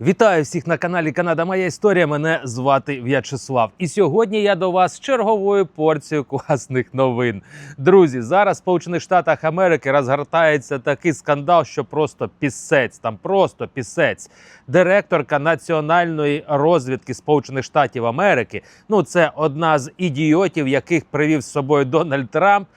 Вітаю всіх на каналі Канада. Моя історія. Мене звати В'ячеслав. І сьогодні я до вас з черговою порцією класних новин. Друзі, зараз в Сполучених Штатах Америки розгортається такий скандал, що просто пісець. Там просто пісець. Директорка національної розвідки Сполучених Штатів Америки. Ну, це одна з ідіотів, яких привів з собою Дональд Трамп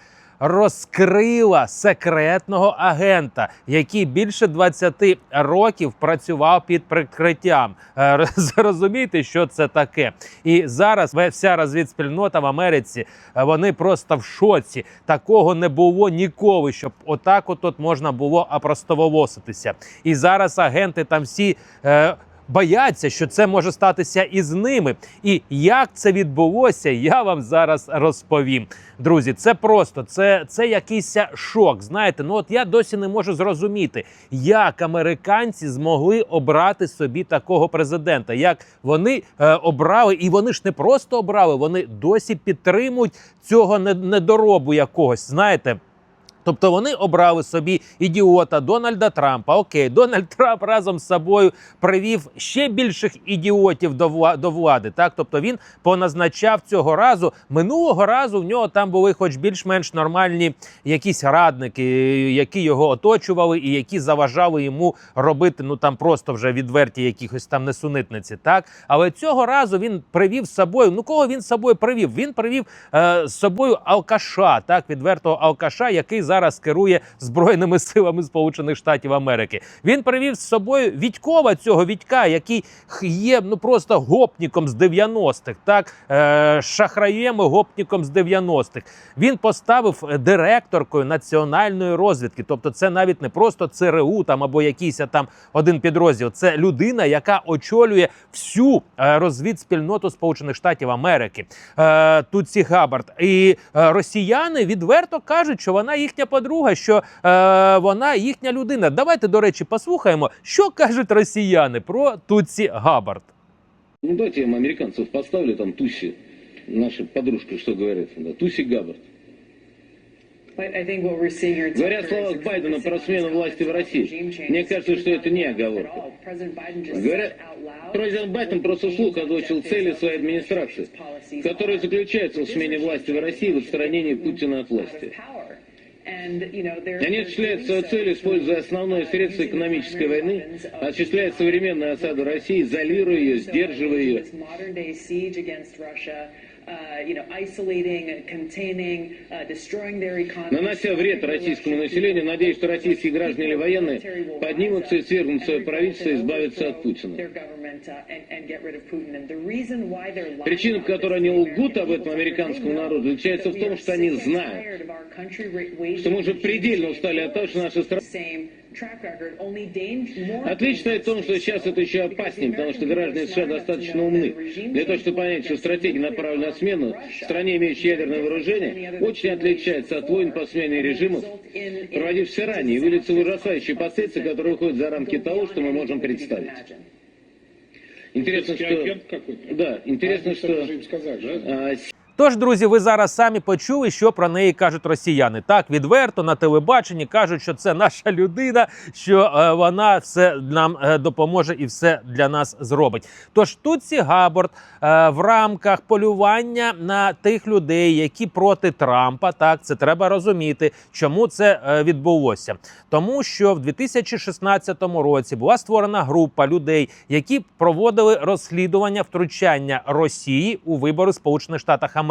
розкрила секретного агента, який більше 20 років працював під прикриттям. Е, Розумієте, що це таке? І зараз вся розвідспільнота в Америці е, вони просто в шоці. Такого не було ніколи, щоб отак от от можна було опростоволоситися. І зараз агенти там всі. Е, Бояться, що це може статися і з ними. І як це відбулося, я вам зараз розповім. Друзі, це просто це, це якийсь шок. Знаєте, ну от я досі не можу зрозуміти, як американці змогли обрати собі такого президента. Як вони е, обрали, і вони ж не просто обрали, вони досі підтримують цього не- недоробу якогось. Знаєте. Тобто вони обрали собі ідіота Дональда Трампа. Окей, Дональд Трамп разом з собою привів ще більших ідіотів до до влади. Так, тобто він поназначав цього разу. Минулого разу в нього там були, хоч більш-менш нормальні якісь радники, які його оточували і які заважали йому робити. Ну там просто вже відверті якихось там несунитниці. Так, але цього разу він привів з собою. Ну кого він з собою привів? Він привів е, з собою алкаша, так відвертого алкаша, який зараз керує збройними силами Сполучених Штатів Америки. Він привів з собою Відькова цього Відька, який є ну просто гопніком з 90-х, так е, шахраєм і гопніком з 90-х. Він поставив е, директоркою національної розвідки. Тобто, це навіть не просто ЦРУ там або якийсь там один підрозділ. Це людина, яка очолює всю е, розвідспільноту Сполучених Штатів Америки. Е, Тутсі Габард. І е, росіяни відверто кажуть, що вона їхня подруга, що е, вона їхня людина. Давайте, до речі, послухаємо, що кажуть росіяни про Тутсі Габард. Ну давайте я вам американцев поставлю, там Туси, наша подружка, что говорит, да, Туси Габбард. But I think what we're seeing here Говоря о словах Байдена про смену власти в России, мне кажется, что это не оговорка. Говорят, президент Байден просто вслух озвучил цели своей администрации, которые заключаются в смене власти в России и в отстранении Путина от власти. Они осуществляют свою цель, используя основное средство экономической войны, осуществляют современную осаду России, изолируя ее, сдерживая ее. Нанося вред российскому населению, надеюсь, что российские граждане или военные поднимутся и свергнут свое правительство и избавятся от Путина. Причина, по которой они лгут об этом американскому народу, заключается в том, что они знают, что мы уже предельно устали от того, что наша страна... Отличное в том, что сейчас это еще опаснее, потому что граждане США достаточно умны. Для того, чтобы понять, что стратегия направлена на смену, в стране, имеющей ядерное вооружение, очень отличается от войн по смене режимов, проводившихся ранее, и выльется в ужасающие последствия, которые выходят за рамки того, что мы можем представить. Интересно, что... агент какой-то? Да, интересно, А, что... им сказать, да? Тож, друзі, ви зараз самі почули, що про неї кажуть росіяни. Так відверто на телебаченні кажуть, що це наша людина, що е, вона все нам е, допоможе і все для нас зробить. Тож Тутсі Габорд е, в рамках полювання на тих людей, які проти Трампа, так це треба розуміти, чому це е, відбулося. Тому що в 2016 році була створена група людей, які проводили розслідування втручання Росії у вибори Сполучених Штатах Америки.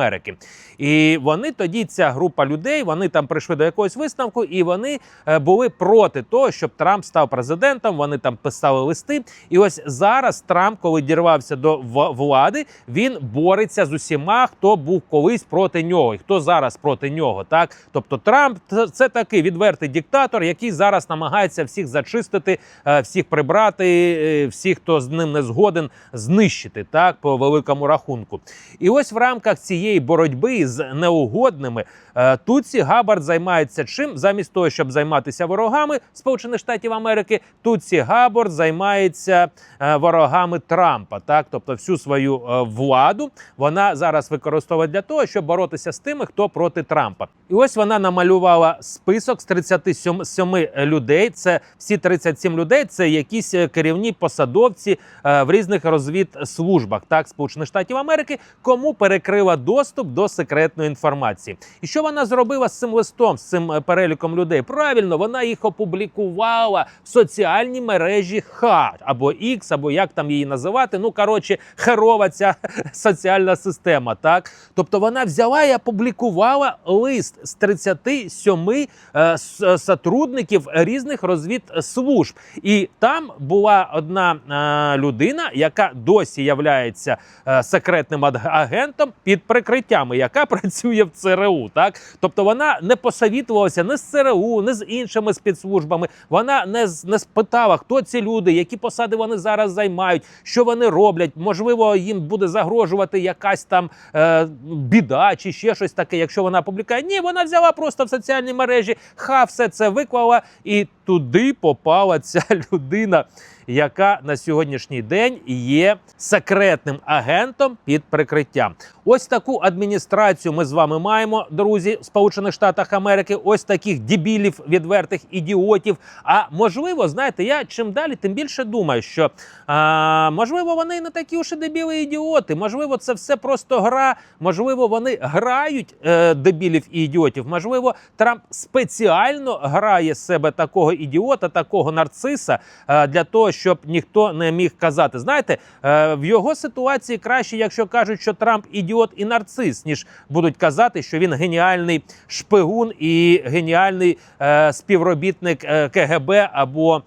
І вони тоді, ця група людей, вони там прийшли до якогось висновку, і вони е, були проти того, щоб Трамп став президентом. Вони там писали листи. І ось зараз Трамп, коли дірвався до влади, він бореться з усіма, хто був колись проти нього, і хто зараз проти нього. Так, тобто Трамп це- це такий відвертий диктатор, який зараз намагається всіх зачистити, е, всіх прибрати, е, всіх, хто з ним не згоден, знищити так по великому рахунку. І ось в рамках цієї цієї боротьби з неугодними е, Туці Габард займається чим? Замість того, щоб займатися ворогами Сполучених Штатів Америки, Туці Габард займається е, ворогами Трампа. Так, тобто всю свою е, владу вона зараз використовує для того, щоб боротися з тими, хто проти Трампа. І ось вона намалювала список з 37 сьоми людей. Це всі 37 людей. Це якісь керівні посадовці в різних розвідслужбах, так Сполучених Штатів Америки, кому перекрила доступ до секретної інформації. І що вона зробила з цим листом, з цим е, переліком людей? Правильно, вона їх опублікувала в соціальній мережі Ха або X, або як там її називати. Ну коротше, херова ця соціальна система. Так, тобто вона взяла і опублікувала лист з 37 е, е, сотрудників різних розвідслужб. І там була одна е, людина, яка досі являється е, секретним агентом під прикриттями, яка працює в ЦРУ. Так, тобто вона не посовітувалася не з ЦРУ, не з іншими спецслужбами. Вона не, не спитала, хто ці люди, які посади вони зараз займають, що вони роблять. Можливо, їм буде загрожувати якась там е, біда чи ще щось таке, якщо вона публікує. Ні, вона взяла просто в соціальній мережі, ха, все це виклала, і туди попала ця людина, яка на сьогоднішній день є секретним агентом під прикриттям. Ось таку адміністрацію ми з вами маємо, друзі, в Сполучених Штатах Америки. Ось таких дебілів, відвертих ідіотів. А можливо, знаєте, я чим далі, тим більше думаю, що а, можливо вони не такі уж і дебіли ідіоти. Можливо, це все просто гра. Можливо, вони грають е, дебілів і ідіотів. Можливо, Трамп спеціально грає себе такого ідіота, такого нарциса е, для того, щоб ніхто не міг казати. Знаєте, е, в його ситуації краще, якщо кажуть, що Трамп ідіот і нарцис, ніж будуть казати, що він геніальний шпигун і геніальний е, співробітник КГБ або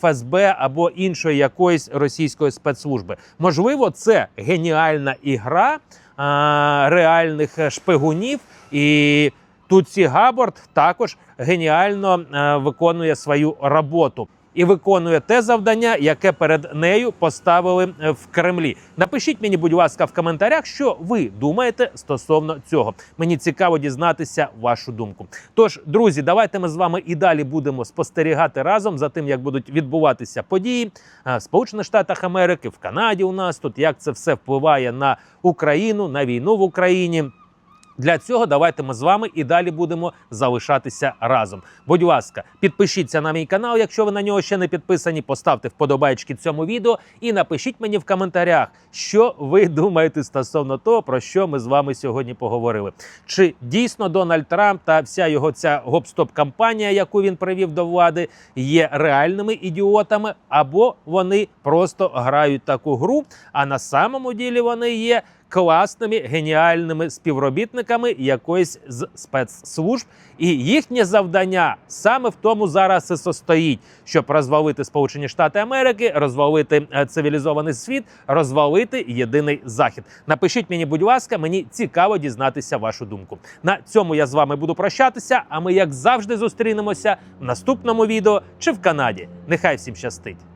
ФСБ або іншої якоїсь російської спецслужби. Можливо, це геніальна ігра реальних шпигунів і. Туці Габорд також геніально е, виконує свою роботу і виконує те завдання, яке перед нею поставили е, в Кремлі. Напишіть мені, будь ласка, в коментарях, що ви думаєте стосовно цього. Мені цікаво дізнатися вашу думку. Тож, друзі, давайте ми з вами і далі будемо спостерігати разом за тим, як будуть відбуватися події е, в Сполучених Штатах Америки, в Канаді. У нас тут як це все впливає на Україну, на війну в Україні. Для цього давайте ми з вами і далі будемо залишатися разом. Будь ласка, підпишіться на мій канал, якщо ви на нього ще не підписані. Поставте вподобайки цьому відео і напишіть мені в коментарях, що ви думаєте стосовно того, про що ми з вами сьогодні поговорили. Чи дійсно Дональд Трамп та вся його ця гоп-стоп кампанія, яку він привів до влади, є реальними ідіотами, або вони просто грають таку гру, а на самому ділі вони є класними геніальними співробітниками якоїсь з спецслужб, і їхнє завдання саме в тому зараз і состоїть, щоб розвалити Сполучені Штати Америки, розвалити е, цивілізований світ, розвалити єдиний захід. Напишіть мені, будь ласка, мені цікаво дізнатися вашу думку. На цьому я з вами буду прощатися. А ми, як завжди, зустрінемося в наступному відео чи в Канаді. Нехай всім щастить.